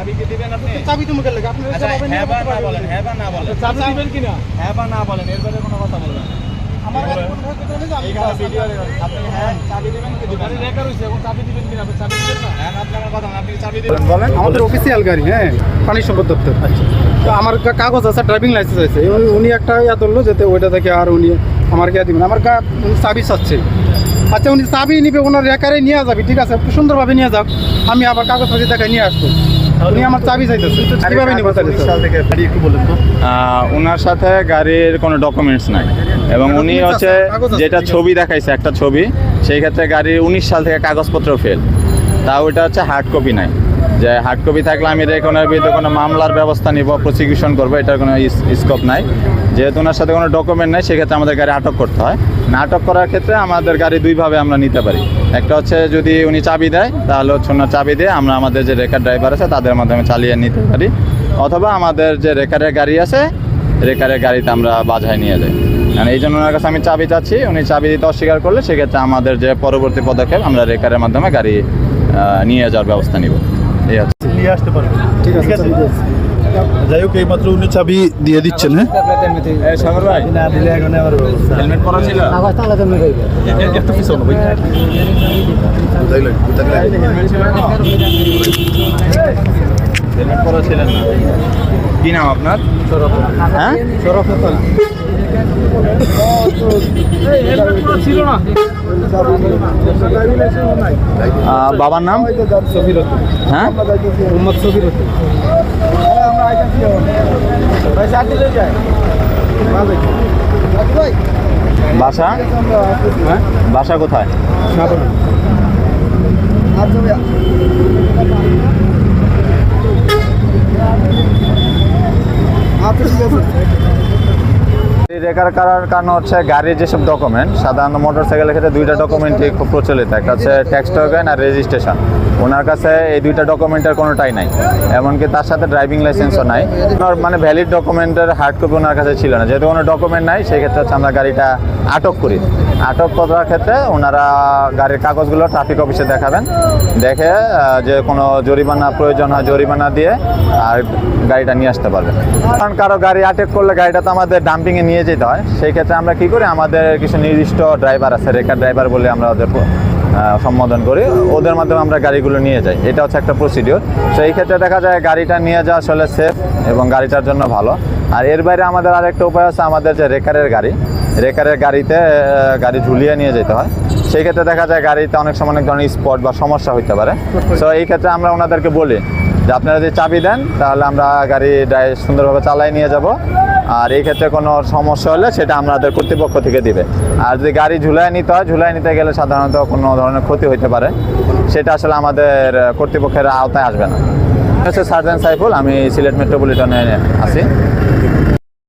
চাবি কি দিবেন আপনি? চাবি তুমি গেলে আপনার আচ্ছা হ্যাঁ বা না বলেন। হ্যাঁ বা না বলেন। চাবি দিবেন কিনা? হ্যাঁ বা না বলেন এর কোনো কথা বলবেন আমার কাছে ফোন থাকতে তো আমি এইখানে ভিডিও আপনি হ্যাঁ চাবি দিবেন কি দিবেন না? রেকর্ড এখন চাবি দিবেন কিনা? আপনি চাবি দিবেন না? হ্যাঁ আপনি কথা আপনি চাবি দিবেন। বলেন আমাদের অফিসিয়াল গাড়ি হ্যাঁ পানি সম্পদ দপ্তর। তো আমার কাগজ আছে ড্রাইভিং লাইসেন্স আছে। উনি- একটা ইয়া ধরলো যেতে ওইটা থেকে আর উনি আমার কে দিবেন। আমার কা চাবি চাচ্ছে। আচ্ছা উনি চাবি নিবে ওনার রেকারে নিয়ে যাবি ঠিক আছে? সুন্দরভাবে নিয়ে যাও। আমি আবার কাগজ দেখায় নিয়ে আসব। উনি আমার চাবি চাইতেছে। কীভাবে নিবো তাহলে স্যার? থেকে গাড়ি একটু বলেন তো। ওনার সাথে গাড়ির কোনো ডকুমেন্টস নাই। এবং উনি হচ্ছে যেটা ছবি দেখাইছে একটা ছবি সেই ক্ষেত্রে গাড়ির উনিশ সাল থেকে কাগজপত্র ফেল তা ওইটা হচ্ছে হার্ড কপি নাই। যে হার্ড কপি থাকলে আমি রেখে ওনার বিরুদ্ধে কোনো মামলার ব্যবস্থা নিব প্রসিকিউশন করব, এটার কোনো স্কোপ নাই। যেহেতু ওনার সাথে কোনো ডকুমেন্ট নাই, সেক্ষেত্রে আমাদের গাড়ি আটক করতে হয়। না আটক করার ক্ষেত্রে আমাদের গাড়ি দুইভাবে আমরা নিতে পারি। একটা হচ্ছে যদি উনি চাবি দেয়, তাহলে হচ্ছে ওনার চাবি দিয়ে আমরা আমাদের যে রেকার ড্রাইভার আছে, তাদের মাধ্যমে চালিয়ে নিতে পারি। অথবা আমাদের যে রেকারের গাড়ি আছে, রেকারের গাড়িতে আমরা বাজায় নিয়ে যাই। মানে এই জন্য ওনার কাছে আমি চাবি চাচ্ছি, উনি চাবি দিতে অস্বীকার করলে সেক্ষেত্রে আমাদের যে পরবর্তী পদক্ষেপ আমরা রেকারের মাধ্যমে গাড়ি নিয়ে যাওয়ার ব্যবস্থা নিব। নিয়ে আসতে পারবেন ঠিক আছে। যাই হোক এইমাত্র উনি চাবি দিয়ে দিচ্ছেন হ্যাঁ? সাগর ভাই। হেলমেট পরা ছিল? একটু পিছনে ভাই। ছিলেন কি নাম আপনার? হ্যাঁ? বাবার নাম? হ্যাঁ? বাসা? হ্যাঁ? বাসা কোথায়? রেকার করার কারণ হচ্ছে গাড়ির যেসব ডকুমেন্ট সাধারণত মোটর সাইকেলের ক্ষেত্রে দুইটা ডকুমেন্টই খুব প্রচলিত। একটা হচ্ছে ট্যাক্স টোকেন আর রেজিস্ট্রেশন ওনার কাছে এই দুইটা ডকুমেন্টের কোনোটাই নাই। এমনকি তার সাথে ড্রাইভিং লাইসেন্সও নাই। ওনার মানে ভ্যালিড ডকুমেন্টের হার্ড কপি ওনার কাছে ছিল না। যেহেতু কোনো ডকুমেন্ট নাই সেই ক্ষেত্রে হচ্ছে আমরা গাড়িটা আটক করি। আটক করার ক্ষেত্রে ওনারা গাড়ির কাগজগুলো ট্রাফিক অফিসে দেখাবেন। দেখে যে কোনো জরিমানা প্রয়োজন হয় জরিমানা দিয়ে আর গাড়িটা নিয়ে আসতে পারবেন। কারণ কারও গাড়ি আটক করলে গাড়িটা তো আমাদের ডাম্পিংয়ে নিয়ে যেতে হয় সেই ক্ষেত্রে আমরা কি করি? আমাদের কিছু নির্দিষ্ট ড্রাইভার আছে, রেকার ড্রাইভার বলে আমরা ওদের সম্বোধন করি। ওদের মাধ্যমে আমরা গাড়িগুলো নিয়ে যাই। এটা হচ্ছে একটা প্রসিডিওর তো এই ক্ষেত্রে দেখা যায় গাড়িটা নিয়ে যাওয়া আসলে সেফ এবং গাড়িটার জন্য ভালো। আর এর বাইরে আমাদের আরেকটা উপায় আছে, আমাদের যে রেকারের গাড়ি, রেকারের গাড়িতে গাড়ি ঝুলিয়ে নিয়ে যেতে হয়। সেই ক্ষেত্রে দেখা যায় গাড়িতে অনেক সময় অনেক ধরনের স্পট বা সমস্যা হতে পারে। তো এই ক্ষেত্রে আমরা ওনাদেরকে বলি যে আপনারা যদি চাবি দেন, তাহলে আমরা গাড়ি ডাই সুন্দরভাবে চালাই নিয়ে যাব। আর এই ক্ষেত্রে কোনো সমস্যা হলে সেটা আমাদের কর্তৃপক্ষ থেকে দিবে। আর যদি গাড়ি ঝুলায় নিতে হয়, ঝুলাই নিতে গেলে সাধারণত কোনো ধরনের ক্ষতি হইতে পারে। সেটা আসলে আমাদের কর্তৃপক্ষের আওতায় আসবে না। হচ্ছে সার্জেন সাইফুল, আমি সিলেট মেট্রোপলিটনে আছি।